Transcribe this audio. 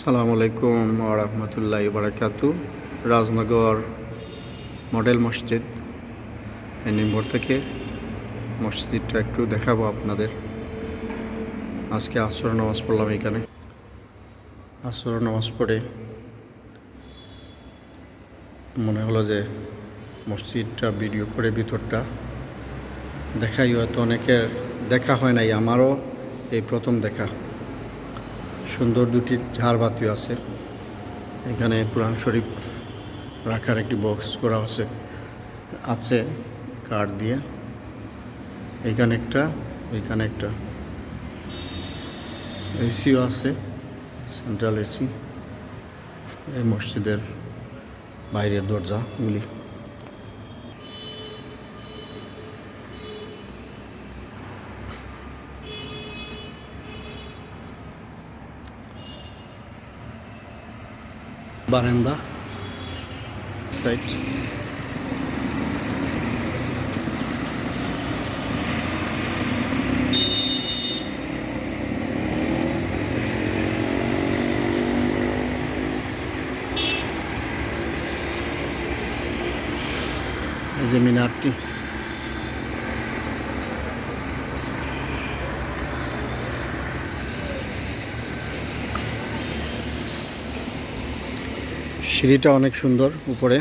সালামু আলাইকুম রহমতুল্লাহ বারাকাতু। রাজনগর মডেল মসজিদ নিম্বর থেকে। মসজিদটা একটু দেখাবো আপনাদের। আজকে আসর নামাজ পড়লাম এখানে। আসর নামাজ পড়ে মনে হলো যে মসজিদটা ভিডিও করে ভিতরটা দেখাই, হয়তো অনেকের দেখা হয় নাই, আমারও এই প্রথম দেখা। সুন্দর দুটি ঝাড়বাতিও আছে। এখানে কোরআন শরীফ রাখার একটি বক্স করা আছে আছে কাঠ দিয়ে। এইখানে একটা ওইখানে একটা। এসিও আছে সেন্ট্রাল এসি এই মসজিদের বাইরের দরজাগুলি। বারান্দা। সাইড যে মিনারটি। সিঁড়িটা অনেক সুন্দর উপরে